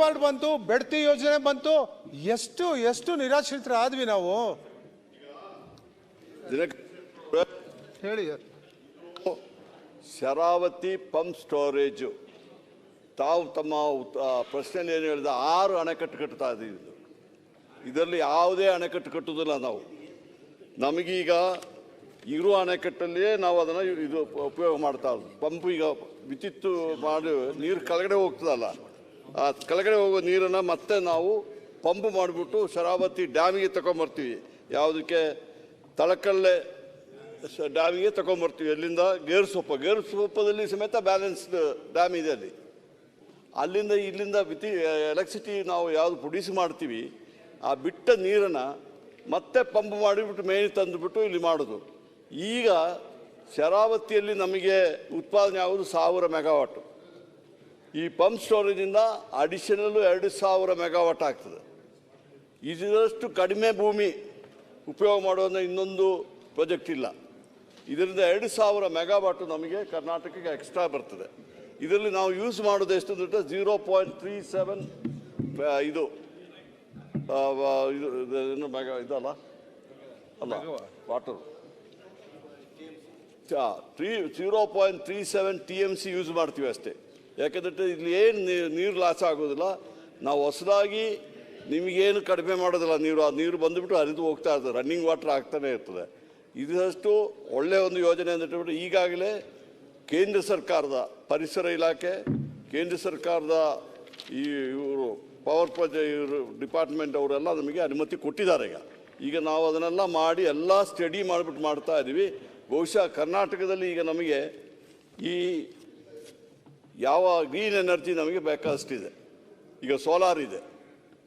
ನಬಾರ್ಡ್ ಬಂತು, ಬೆಡ್ತಿ ಯೋಜನೆ ಬಂತು. ಎಷ್ಟು ಎಷ್ಟು ನಿರಾಶ್ರಿತರ ಆದ್ವಿ ನಾವು? ಹೇಳಿ. Sharavathi pump storage. ತಾವು ತಮ್ಮ ಪ್ರಶ್ನೆ ಏನು ಹೇಳಿದ ಆರು ಅಣೆಕಟ್ಟು ಕಟ್ತಾ ಇದ್ದೀವಿ ಇದರಲ್ಲಿ ಯಾವುದೇ ಅಣೆಕಟ್ಟು ಕಟ್ಟುವುದಿಲ್ಲ ನಾವು. ನಮಗೀಗ ಇರುವ ಅಣೆಕಟ್ಟಲ್ಲಿಯೇ ನಾವು ಅದನ್ನು ಇದು ಉಪಯೋಗ ಮಾಡ್ತಾ ಇರೋದು. ಪಂಪ್ ಈಗ ವಿದ್ಯುತ್ ಮಾಡಿ, ನೀರು ಕೆಳಗಡೆ ಹೋಗ್ತದಲ್ಲ. ಕೆಳಗಡೆ ಹೋಗೋ ನೀರನ್ನು ಮತ್ತೆ ನಾವು ಪಂಪ್ ಮಾಡಿಬಿಟ್ಟು ಶರಾವತಿ ಡ್ಯಾಮಿಗೆ ತಗೊಂಬರ್ತೀವಿ ಯಾವುದಕ್ಕೆ? ತಳಕಲ್ಲೆ ಡ್ಯಾಮಿಗೆ ತಗೊಂಬರ್ತೀವಿ ಸೊಪ್ಪ ಗೇರುಸೊಪ್ಪ ಗೇರುಸೊಪ್ಪದಲ್ಲಿ ಸಮೇತ ಬ್ಯಾಲೆನ್ಸ್ಡ್ ಡ್ಯಾಮ್ ಇದೆ ಅಲ್ಲಿ. ಅಲ್ಲಿಂದ ಇಲ್ಲಿಂದ ವಿತಿ ಎಲೆಕ್ಟ್ರಿಸಿಟಿ ನಾವು ಯಾವುದು ಪ್ರೊಡ್ಯೂಸ್ ಮಾಡ್ತೀವಿ, ಆ ಬಿಟ್ಟ ನೀರನ್ನು ಮತ್ತೆ ಪಂಪ್ ಮಾಡಿಬಿಟ್ಟು ಮೇಲೆ ತಂದುಬಿಟ್ಟು ಇಲ್ಲಿ ಮಾಡೋದು. ಈಗ ಶರಾವತಿಯಲ್ಲಿ ನಮಗೆ ಉತ್ಪಾದನೆ ಆಗೋದು ಸಾವಿರ ಮೆಗಾವಾಟ್. ಈ ಪಂಪ್ ಸ್ಟೋರೇಜಿಂದ ಅಡಿಷನಲ್ಲು ಎರಡು ಸಾವಿರ ಮೆಗಾವಾಟ್ ಆಗ್ತದೆ. ಇದರಷ್ಟು ಕಡಿಮೆ ಭೂಮಿ ಉಪಯೋಗ ಮಾಡುವಂಥ ಇನ್ನೊಂದು ಪ್ರಾಜೆಕ್ಟ್ ಇಲ್ಲ. ಇದರಿಂದ ಎರಡು ಸಾವಿರ ಮೆಗಾವಾಟು ನಮಗೆ ಕರ್ನಾಟಕಕ್ಕೆ ಎಕ್ಸ್ಟ್ರಾ ಬರ್ತದೆ. ಇದರಲ್ಲಿ ನಾವು ಯೂಸ್ ಮಾಡೋದು ಎಷ್ಟು ಅಂತ ಜೀರೋ ಪಾಯಿಂಟ್ ತ್ರೀ ಸೆವೆನ್ ಇದು ಇದು ಮೆಗಾ ಇದಲ್ಲ? ಅಲ್ಲ water three zero point three seven T M C use ಮಾಡ್ತೀವಿ ಅಷ್ಟೇ. ಯಾಕಂದರೆ ಇಲ್ಲಿ ಏನು ನೀರು ಲಾಸ್ ಆಗೋದಿಲ್ಲ. ನಾವು ಹೊಸದಾಗಿ ನಿಮಗೇನು ಕಡಿಮೆ ಮಾಡೋದಿಲ್ಲ ನೀರು. ಆ ನೀರು ಬಂದುಬಿಟ್ಟು ಹರಿದು ಹೋಗ್ತಾ ಇರ್ತದೆ. ರನ್ನಿಂಗ್ ವಾಟರ್ ಆಗ್ತಾನೆ ಇರ್ತದೆ. ಇದಷ್ಟು ಒಳ್ಳೆಯ ಒಂದು ಯೋಜನೆ ಅಂತ ಹೇಳ್ಬಿಟ್ಟು ಈಗಾಗಲೇ ಕೇಂದ್ರ ಸರ್ಕಾರದ ಪರಿಸರ ಇಲಾಖೆ, ಕೇಂದ್ರ ಸರ್ಕಾರದ ಈ ಇವರು ಪವರ್ ಪ್ರೊಜೆ ಇವರು ಡಿಪಾರ್ಟ್ಮೆಂಟ್ ಅವರೆಲ್ಲ ನಮಗೆ ಅನುಮತಿ ಕೊಟ್ಟಿದ್ದಾರೆ ಈಗ. ಈಗ ನಾವು ಅದನ್ನೆಲ್ಲ ಮಾಡಿ ಎಲ್ಲ ಸ್ಟಡಿ ಮಾಡಿಬಿಟ್ಟು ಮಾಡ್ತಾ ಇದ್ದೀವಿ ಬಹುಶಃ ಕರ್ನಾಟಕದಲ್ಲಿ ಈಗ ನಮಗೆ ಈ ಯಾವ ಗ್ರೀನ್ ಎನರ್ಜಿ ನಮಗೆ ಬೇಕಾದಷ್ಟಿದೆ ಈಗ ಸೋಲಾರ್ ಇದೆ.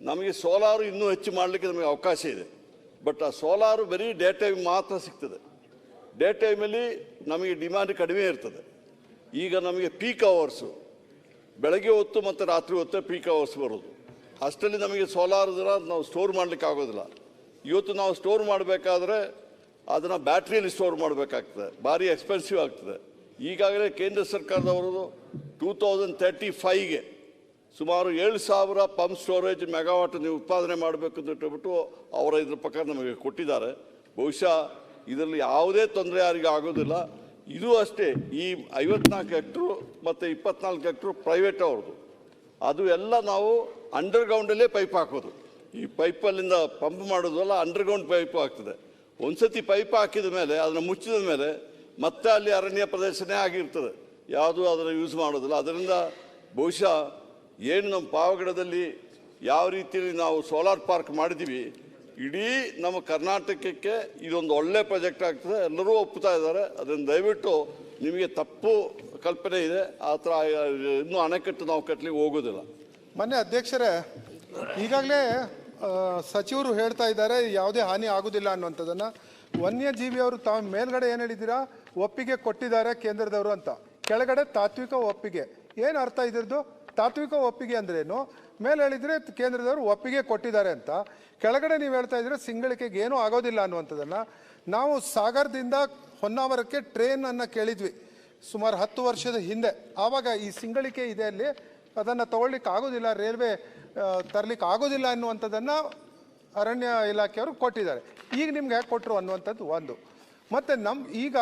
ನಮಗೆ ಸೋಲಾರು ಇನ್ನೂ ಹೆಚ್ಚು ಮಾಡಲಿಕ್ಕೆ ನಮಗೆ ಅವಕಾಶ ಇದೆ. ಬಟ್ ಆ ಸೋಲಾರು ಬರೀ ಡೇ ಟೈಮ್ ಮಾತ್ರ ಸಿಗ್ತದೆ. ಡೇ ಟೈಮಲ್ಲಿ ನಮಗೆ ಡಿಮ್ಯಾಂಡ್ ಕಡಿಮೆ ಇರ್ತದೆ. ಈಗ ನಮಗೆ ಪೀಕ್ ಅವರ್ಸು. ಬೆಳಗ್ಗೆ ಹೊತ್ತು ಮತ್ತು ರಾತ್ರಿ ಹೊತ್ತು ಪೀಕ್ ಅವರ್ಸ್ ಬರೋದು. ಅಷ್ಟರಲ್ಲಿ ನಮಗೆ ಸೋಲಾರ್ ನಾವು ಸ್ಟೋರ್ ಮಾಡಲಿಕ್ಕೆ ಆಗೋದಿಲ್ಲ. ಇವತ್ತು ನಾವು ಸ್ಟೋರ್ ಮಾಡಬೇಕಾದ್ರೆ ಅದನ್ನು ಬ್ಯಾಟ್ರಿಯಲ್ಲಿ ಸ್ಟೋರ್ ಮಾಡಬೇಕಾಗ್ತದೆ. ಭಾರಿ ಎಕ್ಸ್ಪೆನ್ಸಿವ್ ಆಗ್ತದೆ. ಈಗಾಗಲೇ ಕೇಂದ್ರ ಸರ್ಕಾರದವರು ಟೂ ತೌಸಂಡ್ ತರ್ಟಿ ಫೈವ್ಗೆ ಸುಮಾರು ಏಳು ಸಾವಿರ ಪಂಪ್ ಸ್ಟೋರೇಜ್ ಮೆಗಾವಾಟ್ ನೀವು ಉತ್ಪಾದನೆ ಮಾಡಬೇಕು ಅಂತ ಹೇಳ್ಬಿಟ್ಟು ಅವರ ಇದ್ರ ಪ್ರಕಾರ ನಮಗೆ ಕೊಟ್ಟಿದ್ದಾರೆ. ಬಹುಶಃ ಇದರಲ್ಲಿ ಯಾವುದೇ ತೊಂದರೆ ಯಾರಿಗೆ ಆಗೋದಿಲ್ಲ. ಇದು ಅಷ್ಟೇ, ಈ ಐವತ್ನಾಲ್ಕು ಹೆಕ್ಟ್ರು ಮತ್ತು ಇಪ್ಪತ್ನಾಲ್ಕು ಹೆಕ್ಟ್ರು ಪ್ರೈವೇಟ್ ಅವ್ರದ್ದು. ಅದು ಎಲ್ಲ ನಾವು ಅಂಡರ್ಗ್ರೌಂಡಲ್ಲೇ ಪೈಪ್ ಹಾಕೋದು. ಈ ಪೈಪಲ್ಲಿಂದ ಪಂಪ್ ಮಾಡೋದಲ್ಲ ಅಂಡರ್ಗ್ರೌಂಡ್ ಪೈಪ್ ಆಗ್ತದೆ. ಒಂದ್ಸತಿ ಪೈಪ್ ಹಾಕಿದ ಮೇಲೆ, ಅದನ್ನು ಮುಚ್ಚಿದ ಮೇಲೆ ಮತ್ತೆ ಅಲ್ಲಿ ಅರಣ್ಯ ಪ್ರದೇಶನೇ ಆಗಿರ್ತದೆ. ಯಾವುದು ಅದನ್ನು ಯೂಸ್ ಮಾಡೋದಿಲ್ಲ. ಅದರಿಂದ ಬಹುಶಃ ಏನು ನಮ್ಮ ಪಾವಗಡದಲ್ಲಿ ಯಾವ ರೀತಿಯಲ್ಲಿ ನಾವು ಸೋಲಾರ್ ಪಾರ್ಕ್ ಮಾಡಿದ್ದೀವಿ, ಇಡೀ ನಮ್ಮ ಕರ್ನಾಟಕಕ್ಕೆ ಇದೊಂದು ಒಳ್ಳೆ ಪ್ರಾಜೆಕ್ಟ್ ಆಗ್ತದೆ. ಎಲ್ಲರೂ ಒಪ್ಪುತ್ತಾ ಇದ್ದಾರೆ. ಅದನ್ನು ದಯವಿಟ್ಟು ನಿಮಗೆ ತಪ್ಪು ಕಲ್ಪನೆ ಇದೆ. ಆ ಥರ ಇನ್ನೂ ಅಣೆಕಟ್ಟು ನಾವು ಕಟ್ಟಲಿಕ್ಕೆ ಹೋಗೋದಿಲ್ಲ. ಮೊನ್ನೆ ಅಧ್ಯಕ್ಷರೇ, ಈಗಾಗಲೇ ಸಚಿವರು ಹೇಳ್ತಾ ಇದ್ದಾರೆ, ಯಾವುದೇ ಹಾನಿ ಆಗೋದಿಲ್ಲ ಅನ್ನುವಂಥದ್ದನ್ನು. ವನ್ಯಜೀವಿಯವರು ತಾವು ಮೇಲ್ಗಡೆ ಏನು ಹೇಳಿದ್ದೀರಾ? ಒಪ್ಪಿಗೆ ಕೊಟ್ಟಿದ್ದಾರೆ ಕೇಂದ್ರದವರು ಅಂತ. ಕೆಳಗಡೆ ತಾತ್ವಿಕ ಒಪ್ಪಿಗೆ. ಏನು ಅರ್ಥ ಇದ್ರದ್ದು? ತಾತ್ವಿಕ ಒಪ್ಪಿಗೆ ಅಂದ್ರೇನು? ಮೇಲೆ ಹೇಳಿದ್ರೆ ಕೇಂದ್ರದವರು ಒಪ್ಪಿಗೆ ಕೊಟ್ಟಿದ್ದಾರೆ ಅಂತ. ಕೆಳಗಡೆ ನೀವು ಹೇಳ್ತಾ ಇದ್ರೆ ಸಿಂಗಳಿಕೆಗೆ ಏನೂ ಆಗೋದಿಲ್ಲ ಅನ್ನುವಂಥದ್ದನ್ನು. ನಾವು ಸಾಗರದಿಂದ ಹೊನ್ನಾವರಕ್ಕೆ ಟ್ರೈನ್ ಅನ್ನ ಕೇಳಿದ್ವಿ. ಸುಮಾರು ಹತ್ತು ವರ್ಷದ ಹಿಂದೆ. ಆವಾಗ ಈ ಸಿಂಗಳಿಕೆ ಇದೆ ಅಲ್ಲಿ ಅದನ್ನು ತಗೊಳ್ಳಿಕ್ಕೆ ಆಗೋದಿಲ್ಲ, ರೈಲ್ವೆ ತರಲಿಕ್ಕೆ ಆಗೋದಿಲ್ಲ ಅನ್ನುವಂಥದ್ದನ್ನು ಅರಣ್ಯ ಇಲಾಖೆಯವರು ಕೊಟ್ಟಿದ್ದಾರೆ. ಈಗ ನಿಮ್ಗೆ ಹೇಗೆ ಕೊಟ್ಟರು ಅನ್ನುವಂಥದ್ದು ಒಂದು. ಮತ್ತು ನಮ್ಮ ಈಗ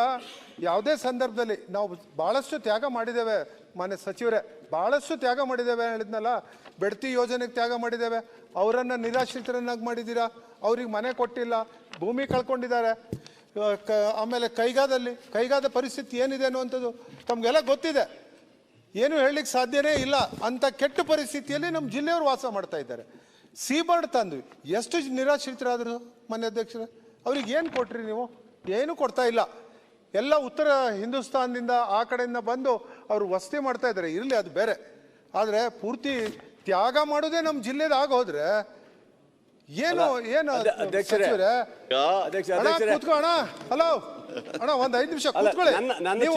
ಯಾವುದೇ ಸಂದರ್ಭದಲ್ಲಿ ನಾವು ಭಾಳಷ್ಟು ತ್ಯಾಗ ಮಾಡಿದ್ದೇವೆ. ಮಾನ್ಯ ಸಚಿವರೇ ಭಾಳಷ್ಟು ತ್ಯಾಗ ಮಾಡಿದ್ದೇವೆ ಹೇಳಿದ್ನಲ್ಲ, ಬೆಡ್ತಿ ಯೋಜನೆಗೆ ತ್ಯಾಗ ಮಾಡಿದ್ದೇವೆ. ಅವರನ್ನು ನಿರಾಶ್ರಿತರನ್ನಾಗಿ ಮಾಡಿದ್ದೀರಾ? ಅವ್ರಿಗೆ ಮನೆ ಕೊಟ್ಟಿಲ್ಲ, ಭೂಮಿ ಕಳ್ಕೊಂಡಿದ್ದಾರೆ. ಕ, ಆಮೇಲೆ ಕೈಗಾದಲ್ಲಿ, ಕೈಗಾದ ಪರಿಸ್ಥಿತಿ ಏನಿದೆ ಅನ್ನುವಂಥದ್ದು ತಮಗೆಲ್ಲ ಗೊತ್ತಿದೆ. ಏನು ಹೇಳಲಿಕ್ಕೆ ಸಾಧ್ಯನೇ ಇಲ್ಲ. ಅಂಥ ಕೆಟ್ಟ ಪರಿಸ್ಥಿತಿಯಲ್ಲಿ ನಮ್ಮ ಜಿಲ್ಲೆಯವರು ವಾಸ ಮಾಡ್ತಾ ಇದ್ದಾರೆ. ಸೀಬರ್ಡ್ ತಂದ್ವಿ. ಎಷ್ಟು ನಿರಾಶ್ರಿತರಾದರು ಮನೆ ಅಧ್ಯಕ್ಷರೇ? ಅವ್ರಿಗೆ ಏನು ಕೊಟ್ರಿ ನೀವು? ಏನು ಕೊಡ್ತಾ ಇಲ್ಲ. ಎಲ್ಲ ಉತ್ತರ ಹಿಂದೂಸ್ತಾನದಿಂದ ಆ ಕಡೆಯಿಂದ ಬಂದು ಅವರು ವಸತಿ ಮಾಡ್ತಾ ಇದ್ದಾರೆ. ಇರಲಿ ಅದು ಬೇರೆ. ಆದರೆ ಪೂರ್ತಿ ತ್ಯಾಗ ಮಾಡೋದೇ ನಮ್ಮ ಜಿಲ್ಲೆದ ಆಗೋದ್ರೆ ಏನು ಏನು ಕೂತ್ಕೋಣ ಹಲೋ ಅಣ್ಣ ಒಂದ್ ಐದು ನಿಮಿಷ ಕೂತ್ಕೊಳ್ಳಿ. ನೀವು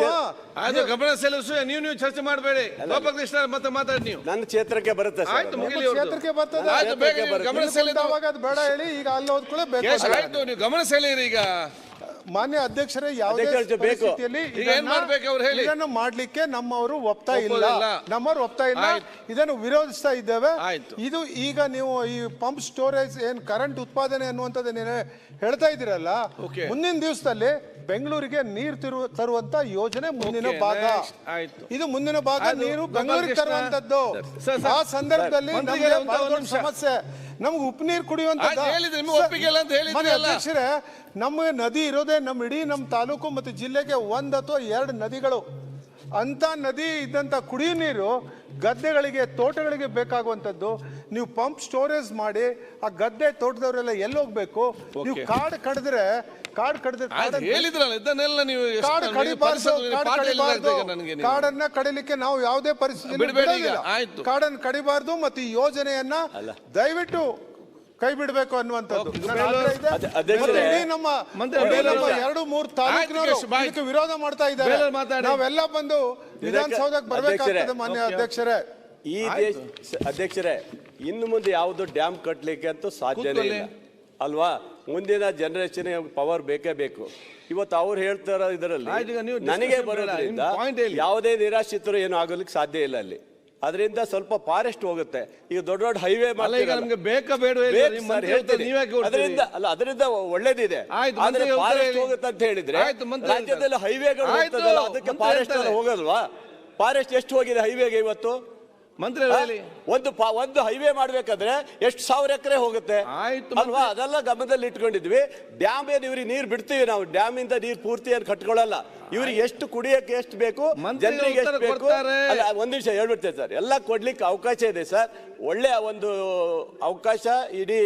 ಅದು ಗಮನ ಸೆಳೆಸು ನೀವು ನೀವು ಚರ್ಚೆ ಮಾಡಬೇಡಿ. ಗೋಪಾಲಕೃಷ್ಣ ಮತ್ತೆ ಮಾತಾಡಿ ನೀವು. ನನ್ನ ಕ್ಷೇತ್ರಕ್ಕೆ ಬರುತ್ತೆ ಸರ್ ಆಯ್ತು. ಮುಗಿಲಿ ಕ್ಷೇತ್ರಕ್ಕೆ ಬರ್ತದೆ. ಗಮನ ಸೆಳೆದು ಅದು ಬೇಡ ಹೇಳಿ ಈಗ ಅಲ್ಲಿ ಹೋದ್ಕೊಳ್ಳೆ ಬೇಕು ಆಯ್ತು ನೀವು ಗಮನ ಸೆಳೆಯಿರಿ ಈಗ. ಮಾನ್ಯ ಅಧ್ಯಕ್ಷರೇ ಯಾವುದೇ ಅಧ್ಯಕ್ಷರೇ, ಬೇಕು. ಪರಿಸ್ಥಿತಿಯಲ್ಲಿ ಈಗ ಏನ್ ಇದನ್ನ- ಮಾಡ್ಬೇಕು ಅವ್ರು ಹೇಳಿ? ಇದನ್ನು ಮಾಡ್ಲಿಕ್ಕೆ ನಮ್ಮವರು ಒಪ್ತಾ ಇಲ್ಲ ಒಪ್ಪೋದಿಲ್ಲ. ನಮ್ಮವರು ಒಪ್ತಾ ಇಲ್ಲ ಆಯ್ತು. ಇದನ್ನು ವಿರೋಧಿಸ್ತಾ ಇದ್ದೇವೆ ಆಯ್ತು. ಇದು ಈಗ ನೀವು ಈ ಪಂಪ್ ಸ್ಟೋರೇಜ್ ಏನ್ ಕರೆಂಟ್ ಉತ್ಪಾದನೆ ಅನ್ನುವಂಥದ್ದನ್ನ ಹೇಳ್ತಾ ಇದ್ದೀರಲ್ಲ Okay. ಮುಂದಿನ ದಿವಸದಲ್ಲಿ ಬೆಂಗಳೂರಿಗೆ ನೀರು ತಿರು ತರುವಂತ ಯೋಜನೆ ಮುಂದಿನ Okay, ಭಾಗ next. ಆಯ್ತು. ಇದು ಮುಂದಿನ ಭಾಗ. ನೀರು ಗೋಪಾಲ್ ಬೆಂಗಳೂರಿಗೆ ಕೃಷ್ಣ. ತರುವಂತದ್ದು sir, sir. ಆ ಸಂದರ್ಭದಲ್ಲಿ ನಮ್ಗೆ ಒಂದು ನಿಮಿಷ. ಸಮಸ್ಯೆ ನಮ್ಗೆ ಉಪ್ಪು ನೀರು ಕುಡಿಯುವಂತ ಆಯ್ತು, ಹೇಳಿದ್ರಿ, ನಿಮ್ಗೆ ಒಪ್ಪಿಗೆ ಇಲ್ಲ ಅಂತ ಹೇಳಿದ್ರಿ ಅಲ್ಲ? ಅಧ್ಯಕ್ಷರೇ ನಮ್ಮ ನದಿ ಇರೋದೇ ನಮ್ಮ ಇಡೀ ನಮ್ಮ ತಾಲೂಕು ಮತ್ತು ಜಿಲ್ಲೆಗೆ ಒಂದು ಅಥವಾ ಎರಡು ನದಿಗಳು ಅಂತ ನದಿ ಇದ್ದಂತ ಕುಡಿಯೋ ನೀರು ಗದ್ದೆಗಳಿಗೆ ತೋಟಗಳಿಗೆ ಬೇಕಾಗುವಂಥದ್ದು ನೀವು ಪಂಪ್ ಸ್ಟೋರೇಜ್ ಮಾಡಿ ಆ ಗದ್ದೆ ತೋಟದವರೆಲ್ಲ ಎಲ್ಲಿ ಹೋಗ್ಬೇಕು ನೀವು. ಕಾಡು ಕಡಿದ್ರೆ ಕಾಡು ಕಾಡನ್ನ- ಹೇಳಿದ್ರಲ್ಲ ಇದನ್ನೆಲ್ಲ ನೀವು ಎಷ್ಟು- ಕಾಡು ಕಡಿಬಾರ್ದು ಪರಿಸರದ ಕಾಡು ಪಾಠ ಕಡಿಬಾರ್ದು ಹೇಳಿದಾಗ ನನಗೆ ನೀವು. ಕಾಡನ್ನ ಕಡಿಲಿಕ್ಕೆ ನಾವು ಯಾವುದೇ ಪರಿಸ್ಥಿತಿ ಬಿಡ್ಬೇಡಿ ಈಗ, ಆಯ್ತು. ಕಾಡನ್ನ ಕಡಿಬಾರ್ದು ಮತ್ತು ಈ ಯೋಜನೆಯನ್ನ ದಯವಿಟ್ಟು ಕೈ ಬಿಡಬೇಕು ಅನ್ನುವಂಥದ್ದು ಓಕೆ, ನನ್ನ ಆಗ್ರಹ ಇದೆ. ಅಧ್ಯ- ಅಧ್ಯಕ್ಷರೇ, ಮತ್ತು ಇಡೀ ನಮ್ಮ ಮಂತ್ರಿ ಇಡೀ ಬೇಲೂರು ನಮ್ಮ ಅವ್ರೆ. ಎರಡು ಮೂರು ತಾಲೂಕಿನವರು ಕೇಶವ್, ಬಾಯ್. ಇದಕ್ಕೆ ವಿರೋಧ ಮಾಡ್ತಾ ಇದ್ದಾರೆ ಬೇಲೂರು ಮಾತಾಡಿ. ನಾವೆಲ್ಲ ಬಂದು ವಿಧಾನಸೌಧಕ್ಕೆ ಬರಬೇಕಾಗ್ತದೆ. ಮಾನ್ಯ. ಅಧ್ಯಕ್ಷರೇ ಈ ದೇಶ ಅಧ್ಯಕ್ಷರೇ ಇನ್ನು ಮುಂದೆ ಯಾವುದು ಡ್ಯಾಮ್ ಕಟ್ಟಲಿಕ್ಕೆ ಅಂತೂ ಸಾಧ್ಯನೇ ಕೂತ್ಕೊಳ್ಳಿ. ಅಲ್ವಾ? ಮುಂದಿನ ಜನರೇಷನ್ ಪವರ್ ಬೇಕೇ ಬೇಕು. ಇವತ್ತು ಅವ್ರು ಹೇಳ್ತಾರ ಇದರಲ್ಲಿ ನನಗೆ ಬರೋದ್ರಿಂದ. ಯಾವುದೇ ನಿರಾಶ್ರಿತರು ಏನು ಆಗೋಲಿಕ್ಕೆ ಸಾಧ್ಯ ಇಲ್ಲ ಅಲ್ಲಿ. ಅದರಿಂದ ಸ್ವಲ್ಪ ಫಾರೆಸ್ಟ್ ಹೋಗುತ್ತೆ. ಈಗ ದೊಡ್ಡ ದೊಡ್ಡ ಹೈವೇ ಅದರಿಂದ ಅಲ್ಲ ಅದರಿಂದ ಒಳ್ಳೇದಿದೆ. ಫಾರೆಸ್ಟ್ ಹೋಗುತ್ತೆ ಅಂತ ಹೇಳಿದ್ರೆ ರಾಜ್ಯದಲ್ಲಿ ಹೈವೇಗಳು ಅದಕ್ಕೆ ಫಾರೆಸ್ಟ್ ಹೋಗಲ್ವಾ? ಫಾರೆಸ್ಟ್ ಎಷ್ಟು ಹೋಗಿದೆ ಹೈವೇಗೆ ಇವತ್ತು? ಮಂತ್ರಿ ಒಂದು ಒಂದು ಹೈವೇ ಮಾಡ್ಬೇಕಾದ್ರೆ ಎಷ್ಟು ಸಾವಿರ ಎಕರೆ ಹೋಗುತ್ತೆ? ಆಯ್ತು, ಅಲ್ವಾ? ಅದೆಲ್ಲ ಗಮನದಲ್ಲಿ ಇಟ್ಕೊಂಡಿದ್ವಿ. ಡ್ಯಾಮ್ ಏನು ಇವ್ರಿಗೆ ನೀರು ಬಿಡ್ತೀವಿ ನಾವು. ಡ್ಯಾಮ್ ಇಂದ ನೀರು ಪೂರ್ತಿ ಏನು ಕಟ್ಕೊಳ್ಳಲ್ಲ ಇವ್ರಿಗೆ ಎಷ್ಟು ಕುಡಿಯಕ್ಕೆ ಎಷ್ಟು ಬೇಕು? ಜನರಿಗೆ ಎಷ್ಟು ಬೇಕು? ಒಂದ್ ನಿಮಿಷ ಹೇಳ್ಬಿಡ್ತೇವೆ ಸರ್. ಎಲ್ಲ ಕೊಡ್ಲಿಕ್ಕೆ ಅವಕಾಶ ಇದೆ ಸರ್. ಒಳ್ಳೆ ಒಂದು ಅವಕಾಶ ಇಡೀ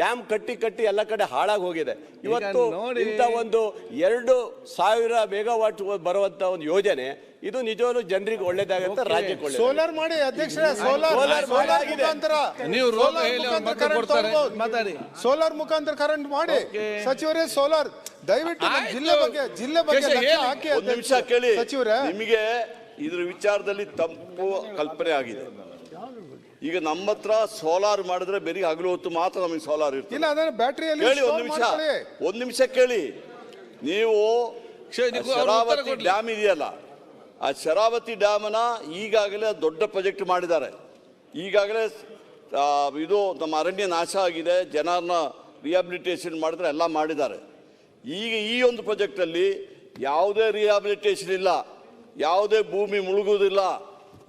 ಡ್ಯಾಮ್ ಕಟ್ಟಿ ಕಟ್ಟಿ ಎಲ್ಲ ಕಡೆ ಹಾಳಾಗಿ ಹೋಗಿದೆ. ಇವತ್ತು. ಇಂಥ ಒಂದು ಎರಡು ಸಾವಿರ ಮೆಗಾವಾಟ್ ಬರುವಂತ ಒಂದು ಯೋಜನೆ ಇದು ನಿಜವಾಗ್ಲೂ ಜನರಿಗೆ ಒಳ್ಳೇದಾಗುತ್ತೆ. ರಾಜ್ಯಕ್ಕೆ ಒಳ್ಳೇದು ಸೋಲಾರ್ ಮಾಡಿ ಅಧ್ಯಕ್ಷ ಸೋಲಾರ್ ಸೋಲಾರ್ ಸೋಲಾರ್ ಮಾಡಾಗಿದೆ. ಮುಖಾಂತರ ನೀವು ರೋಗ ಸೋಲಾರ್ ಹೇಳಿ ಅವ್ರು ಮುಖಾಂತರ ಮತ್ತೆ current ಕೊಡ್ತಾರೆ. ತಗೊಳ್ಬೋದು. ಮಾತಾಡಿ. ಸೋಲಾರ್ ಮುಖಾಂತರ ಕರೆಂಟ್ ಮಾಡಿ. ಸಚಿವರೇ ಸೋಲಾರ್ ದಯವಿಟ್ಟು ನಮ್ಮ ಆಯ್ತು. ಜಿಲ್ಲೆ ಬಗ್ಗೆ ಜಿಲ್ಲೆ ಬಗ್ಗೆ ಕೇಶವ್ ಲಕ್ಷ್ಯ ಹೇಳಿ. ಹಾಕಿ ಒಂದು ನಿಮಿಷ ಅಧ್ಯಕ್ಷ- ಕೇಳಿ ಸಚಿವರೇ ನಿಮಗೆ ಇದ್ರ ವಿಚಾರದಲ್ಲಿ ತಪ್ಪು ಕಲ್ಪನೆ ಆಗಿದೆ ಈಗ ನಮ್ಮ ಹತ್ರ ಸೋಲಾರ್ ಮಾಡಿದ್ರೆ ಬೆರಿಗೆ ಹಗಲು ಹೊತ್ತು ಮಾತ್ರ ನಮಗೆ ಸೋಲಾರ್ ಇರ್ತದೆ ಇಲ್ಲ ಅದನ್ನ ಬ್ಯಾಟ್ರಿಯಲ್ಲಿ ಕೇಳಿ ಒಂದು ನಿಮಿಷ. ಒಂದು ನಿಮಿಷ ಕೇಳಿ ನೀವು ಕ್ಷೇ, ಇದಕ್ಕೂ ಅವ್ರು ಉತ್ತರ ಶರಾವತಿ ಕೊಡ್ಲಿ. ಡ್ಯಾಮ್ ಇದೆಯಲ್ಲ ಆ ಶರಾವತಿ ಡ್ಯಾಮನ ಈಗಾಗಲೇ ದೊಡ್ಡ ಪ್ರಾಜೆಕ್ಟ್ ಮಾಡಿದ್ದಾರೆ. ಈಗಾಗಲೇ ಇದು ನಮ್ಮ ಅರಣ್ಯ ನಾಶ ಆಗಿದೆ, ಜನರನ್ನ ರಿಹಾಬಿಲಿಟೇಷನ್ ಮಾಡಿದ್ರೆ ಎಲ್ಲ ಮಾಡಿದ್ದಾರೆ. ಈಗ ಈ ಒಂದು ಪ್ರಾಜೆಕ್ಟಲ್ಲಿ ಯಾವುದೇ ರಿಹಾಬಿಲಿಟೇಷನ್ ಇಲ್ಲ, ಯಾವುದೇ ಭೂಮಿ ಮುಳುಗುವುದಿಲ್ಲ.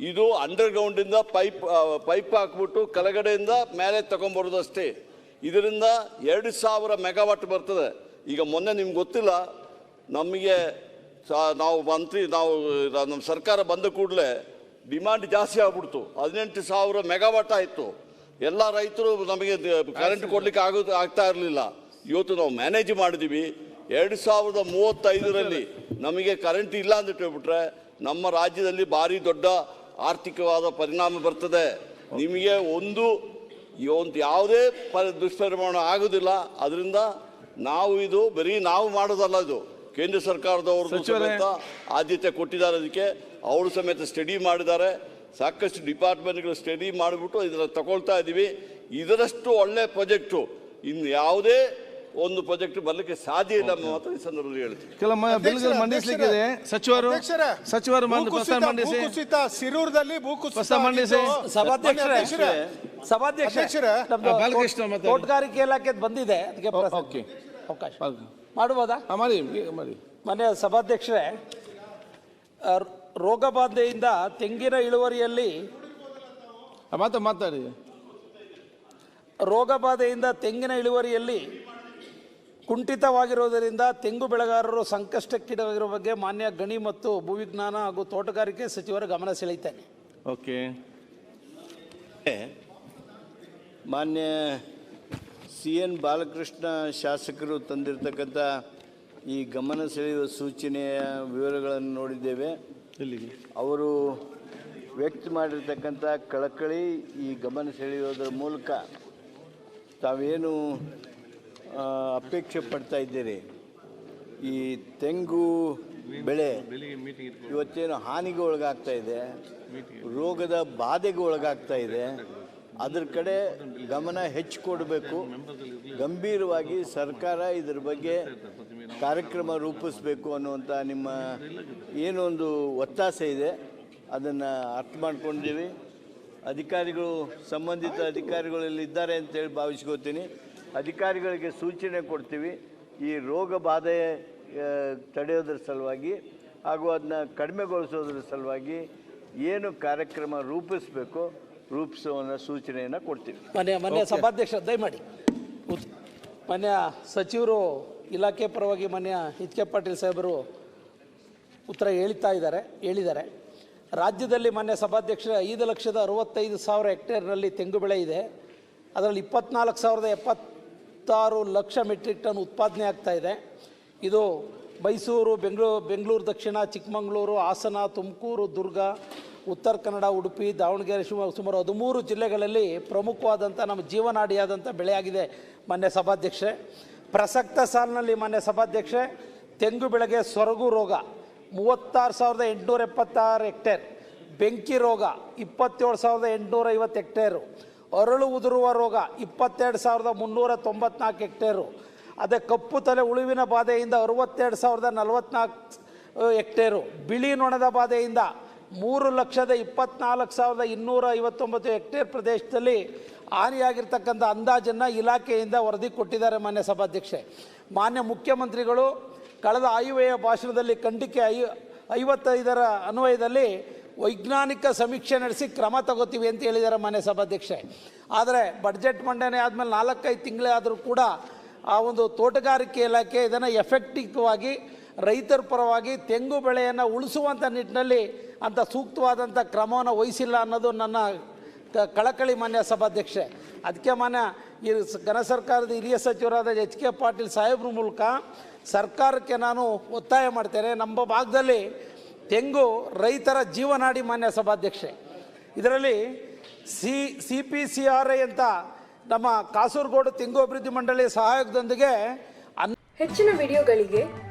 ಇದು ಅಂಡರ್ಗ್ರೌಂಡಿಂದ ಪೈಪ್ ಪೈಪ್ ಹಾಕ್ಬಿಟ್ಟು ಕೆಳಗಡೆಯಿಂದ ಮೇಲೆ ತಗೊಂಬರೋದು ಅಷ್ಟೇ. ಇದರಿಂದ ಎರಡು ಸಾವಿರ ಮೆಗಾವಾಟ್ ಬರ್ತದೆ. ಈಗ ಮೊನ್ನೆ ನಿಮ್ಗೆ ಗೊತ್ತಿಲ್ಲ, ನಮಗೆ ನಾವು ಮಂತ್ರಿ, ನಾವು ನಮ್ಮ ಸರ್ಕಾರ ಬಂದ ಕೂಡಲೇ ಡಿಮಾಂಡ್ ಜಾಸ್ತಿ ಆಗ್ಬಿಡ್ತು. ಹದಿನೆಂಟು ಸಾವಿರ ಮೆಗಾವಾಟ್ ಆಯಿತು. ಎಲ್ಲ ರೈತರು ನಮಗೆ ಕರೆಂಟ್ ಕೊಡಲಿಕ್ಕೆ ಆಗೋದು ಆಗ್ತಾ ಇರಲಿಲ್ಲ. ಇವತ್ತು ನಾವು ಮ್ಯಾನೇಜ್ ಮಾಡಿದ್ದೀವಿ ಎರಡು ಸಾವಿರದ ಮೂವತ್ತೈದರಲ್ಲಿ ನಮಗೆ ಕರೆಂಟ್ ಇಲ್ಲ ಅಂತ ಹೇಳ್ಬಿಟ್ರೆ ನಮ್ಮ ರಾಜ್ಯದಲ್ಲಿ ಭಾರಿ ದೊಡ್ಡ ಆರ್ಥಿಕವಾದ ಪರಿಣಾಮ ಬರ್ತದೆ. ನಿಮಗೆ ಒಂದು ಒಂದು ಯಾವುದೇ ಪ ದುಷ್ಪರಿಮಾಣ ಆಗೋದಿಲ್ಲ. ಅದರಿಂದ ನಾವು ಇದು ಬರೀ ನಾವು ಮಾಡೋದಲ್ಲ ಇದು. ಕೇಂದ್ರ ಸರ್ಕಾರದವರು ಆದ್ಯತೆ ಕೊಟ್ಟಿದ್ದಾರೆ ಅದಕ್ಕೆ. ಅವರು ಸಮೇತ ಸ್ಟಡಿ ಮಾಡಿದ್ದಾರೆ. ಸಾಕಷ್ಟು ಡಿಪಾರ್ಟ್ಮೆಂಟ್ಗಳು ಸ್ಟಡಿ ಮಾಡಿಬಿಟ್ಟು ಇದರ ತಗೊಳ್ತಾ ಇದ್ದೀವಿ ಇದರಷ್ಟು ಒಳ್ಳೆ ಪ್ರಾಜೆಕ್ಟು ಇನ್ನು ಯಾವುದೇ ಒಂದು ಪ್ರಾಜೆಕ್ಟ್ ಬರಲಿಕ್ಕೆ ಸಾಧ್ಯ ಇಲ್ಲ ಮಾತ್ರ ಮಾತು ಈ ಸಂದರ್ಭದಲ್ಲಿ ಹೇಳ್ತೀವಿ ಕೆಲ ಬಿಲ್ಗಳು ಮಂಡಿಸ್ಲಿಕ್ಕಿದೆ ಸಚಿವರು ಸಚಿವರು ಮಂಡಿಸಿ. ಭೂಕುಸಿತ ಸಿರೂರದಲ್ಲಿ ಭೂಕುಸಿತ ಮಂಡಿಸಿ. ಸಭಾಧ್ಯಕ್ಷರೇ ಸಭಾಧ್ಯಕ್ಷರೇ ಬಾಲಕೃಷ್ಣ ತೋಟಗಾರಿಕೆ ಇಲಾಖೆ ಬಂದಿದೆ. ಅದಕ್ಕೆ ಓಕೆ. ಅವಕಾಶ. ಮಾಡುವುದಾ? ಆ, ಮಾಡಿ ಈಗ ಮಾಡಿ. ಮನೆಯ ಸಭಾಧ್ಯಕ್ಷರೇ ಆ, ರೋಗ ಬಾಧೆಯಿಂದ ತೆಂಗಿನ ಇಳುವರಿಯಲ್ಲಿ ಮಾತಾ ಮಾತಾಡಿ. ರೋಗ ಬಾಧೆಯಿಂದ ತೆಂಗಿನ ಇಳುವರಿಯಲ್ಲಿ ಕುಂಠಿತವಾಗಿರುವುದರಿಂದ ತೆಂಗು ಬೆಳೆಗಾರರು ಸಂಕಷ್ಟಕ್ಕೀಡಾಗಿರುವ ಬಗ್ಗೆ ಮಾನ್ಯ ಗಣಿ ಮತ್ತು ಭೂವಿಜ್ಞಾನ ಹಾಗೂ ತೋಟಗಾರಿಕೆ ಸಚಿವರ ಗಮನ ಸೆಳೆಯುತ್ತೇನೆ. ಓಕೆ. ಮಾನ್ಯ ಸಿ ಎನ್ ಬಾಲಕೃಷ್ಣ ಶಾಸಕರು ತಂದಿರತಕ್ಕಂಥ ಈ ಗಮನ ಸೆಳೆಯುವ ಸೂಚನೆಯ ವಿವರಗಳನ್ನು ನೋಡಿದ್ದೇವೆ. ಅವರು ವ್ಯಕ್ತ ಮಾಡಿರ್ತಕ್ಕಂಥ ಕಳಕಳಿ ಈ ಗಮನ ಸೆಳೆಯೋದ್ರ ಮೂಲಕ ತಾವೇನು ಅಪೇಕ್ಷೆ ಪಡ್ತಾ ಇದ್ದೀರಿ? ಈ ತೆಂಗು ಬೆಳೆ ಇವತ್ತೇನು ಹಾನಿಗೆ ಒಳಗಾಗ್ತಾ ಇದೆ ರೋಗದ ಬಾಧೆಗೆ ಒಳಗಾಗ್ತಾ ಇದೆ. ಅದ್ರ ಕಡೆ ಗಮನ ಹೆಚ್ಚು ಕೊಡಬೇಕು. ಗಂಭೀರವಾಗಿ ಸರ್ಕಾರ ಇದ್ರ ಬಗ್ಗೆ ಕಾರ್ಯಕ್ರಮ ರೂಪಿಸಬೇಕು ಅನ್ನುವಂಥ ನಿಮ್ಮ ಏನೊಂದು ಒತ್ತಾಸೆ ಇದೆ, ಅದನ್ನು ಅರ್ಥ ಮಾಡ್ಕೊಂಡಿದ್ದೀವಿ. ಅಧಿಕಾರಿಗಳು, ಸಂಬಂಧಿತ ಅಧಿಕಾರಿಗಳಲ್ಲಿ ಇದ್ದಾರೆ ಅಂತೇಳಿ ಭಾವಿಸ್ಕೋತೀನಿ. ಅಧಿಕಾರಿಗಳಿಗೆ ಸೂಚನೆ ಕೊಡ್ತೀವಿ. ಈ ರೋಗ ಬಾಧೆ ತಡೆಯೋದ್ರ ಸಲುವಾಗಿ ಹಾಗೂ ಅದನ್ನ ಕಡಿಮೆಗೊಳಿಸೋದ್ರ ಸಲುವಾಗಿ ಏನು ಕಾರ್ಯಕ್ರಮ ರೂಪಿಸಬೇಕು ರೂಪಿಸುವ ಸೂಚನೆಯನ್ನು ಕೊಡ್ತೀವಿ. ಮನೆ ಮನೆ ಸಭಾಧ್ಯಕ್ಷ ದಯಮಾಡಿ. ಮಾನ್ಯ ಸಚಿವರು ಇಲಾಖೆ ಪರವಾಗಿ ಮನ್ಯ ಎಚ್ ಕೆ ಪಾಟೀಲ್ ಸಾಹೇಬರು ಉತ್ತರ ಹೇಳ್ತಾ ಇದ್ದಾರೆ ಹೇಳಿದ್ದಾರೆ. ರಾಜ್ಯದಲ್ಲಿ ಮನೆ ಸಭಾಧ್ಯಕ್ಷ ಐದು ಲಕ್ಷದ ಅರವತ್ತೈದು ಸಾವಿರ ಹೆಕ್ಟೇರ್ನಲ್ಲಿ ತೆಂಗು ಬೆಳೆ ಇದೆ. ಅದರಲ್ಲಿ ಇಪ್ಪತ್ನಾಲ್ಕು ಸಾವಿರದ ಎಪ್ಪತ್ತಾರು ಲಕ್ಷ ಮೆಟ್ರಿಕ್ ಟನ್ ಉತ್ಪಾದನೆ ಆಗ್ತಾ ಇದೆ. ಇದು ಮೈಸೂರು ಬೆಂಗಳೂರು ಬೆಂಗಳೂರು ದಕ್ಷಿಣ ಚಿಕ್ಕಮಗಳೂರು ಹಾಸನ ತುಮಕೂರು ದುರ್ಗ ಉತ್ತರ ಕನ್ನಡ, ಉಡುಪಿ, ದಾವಣಗೆರೆ ಶಿವಮೊಗ್ಗ ಸುಮಾರು ಹದಿಮೂರು ಜಿಲ್ಲೆಗಳಲ್ಲಿ ಪ್ರಮುಖವಾದಂಥ ನಮ್ಮ ಜೀವನಾಡಿಯಾದಂಥ ಬೆಳೆಯಾಗಿದೆ ಮಾನ್ಯ ಸಭಾಧ್ಯಕ್ಷೆ ಪ್ರಸಕ್ತ ಸಾಲಿನಲ್ಲಿ ಮಾನ್ಯ ಸಭಾಧ್ಯಕ್ಷೆ ತೆಂಗು ಬೆಳೆಗೆ ಸೊರಗು ರೋಗ, ಮೂವತ್ತಾರು ಸಾವಿರದ ಎಂಟುನೂರ ಎಪ್ಪತ್ತಾರು ಹೆಕ್ಟೇರ್, ಬೆಂಕಿ ರೋಗ, ಇಪ್ಪತ್ತೇಳು ಸಾವಿರದ ಎಂಟುನೂರ ಐವತ್ತು ಹೆಕ್ಟೇರು, ಅರಳು ಉದುರುವ ರೋಗ, ಇಪ್ಪತ್ತೆರಡು ಸಾವಿರದ ಮುನ್ನೂರ ತೊಂಬತ್ನಾಲ್ಕು ಹೆಕ್ಟೇರು, ಅದೇ ಕಪ್ಪು ತಲೆ ಉಳುವಿನ ಬಾಧೆಯಿಂದ ಅರವತ್ತೆರಡು ಸಾವಿರದ ನಲವತ್ನಾಲ್ಕು ಹೆಕ್ಟೇರು, ಬಿಳಿ ನೊಣದ ಬಾಧೆಯಿಂದ ಮೂರು ಲಕ್ಷದ ಇಪ್ಪತ್ನಾಲ್ಕು ಸಾವಿರದ ಇನ್ನೂರ ಐವತ್ತೊಂಬತ್ತು ಹೆಕ್ಟೇರ್ ಪ್ರದೇಶದಲ್ಲಿ ಹಾನಿಯಾಗಿರ್ತಕ್ಕಂಥ ಅಂದಾಜನ್ನು ಇಲಾಖೆಯಿಂದ ವರದಿ ಕೊಟ್ಟಿದ್ದಾರೆ ಮಾನ್ಯ ಸಭಾಧ್ಯಕ್ಷೆ. ಮಾನ್ಯ ಮುಖ್ಯಮಂತ್ರಿಗಳು ಕಳೆದ ಆಯುವೆಯ ಭಾಷಣದಲ್ಲಿ ಖಂಡಿಕೆ ಐ, ಐವತ್ತೈದರ ಅನ್ವಯದಲ್ಲಿ ವೈಜ್ಞಾನಿಕ ಸಮೀಕ್ಷೆ ನಡೆಸಿ ಕ್ರಮ ತಗೋತೀವಿ ಅಂತ ಹೇಳಿದ್ದಾರೆ ಮಾನ್ಯ ಸಭಾಧ್ಯಕ್ಷೆ. ಆದರೆ ಬಡ್ಜೆಟ್ ಮಂಡನೆ ಆದಮೇಲೆ ನಾಲ್ಕೈದು ತಿಂಗಳೇ ಆದರೂ ಕೂಡ ಆ ಒಂದು ತೋಟಗಾರಿಕೆ ಇಲಾಖೆ ಇದನ್ನು ಎಫೆಕ್ಟಿವ್ ಆಗಿ ರೈತರ ಪರವಾಗಿ ತೆಂಗು ಬೆಳೆಯನ್ನು ಉಳಿಸುವಂಥ ನಿಟ್ಟಿನಲ್ಲಿ ಅಂಥ ಸೂಕ್ತವಾದಂಥ ಕ್ರಮವನ್ನು ವಹಿಸಿಲ್ಲ ಅನ್ನೋದು ನನ್ನ ಕ- ಕಳಕಳಿ ಮಾನ್ಯ ಸಭಾಧ್ಯಕ್ಷೆ. ಅದಕ್ಕೆ ಮಾನ್ಯ ಈ ಘನ ಸರ್ಕಾರದ ಹಿರಿಯ ಸಚಿವರಾದ ಎಚ್ ಕೆ ಪಾಟೀಲ್ ಸಾಹೇಬ್ರ ಮೂಲಕ ಸರ್ಕಾರಕ್ಕೆ ನಾನು ಒತ್ತಾಯ ಮಾಡ್ತೇನೆ. ನಮ್ಮ ಭಾಗದಲ್ಲಿ ತೆಂಗು ರೈತರ ಜೀವನಾಡಿ ಮಾನ್ಯ ಸಭಾಧ್ಯಕ್ಷೆ. ಇದರಲ್ಲಿ C C P C R I ಅಂತ ನಮ್ಮ ಕಾಸರಗೋಡು ತೆಂಗು ಅಭಿವೃದ್ಧಿ ಮಂಡಳಿ ಸಹಾಯಕದೊಂದಿಗೆ ಹೆಚ್ಚಿನ ವಿಡಿಯೋಗಳಿಗೆ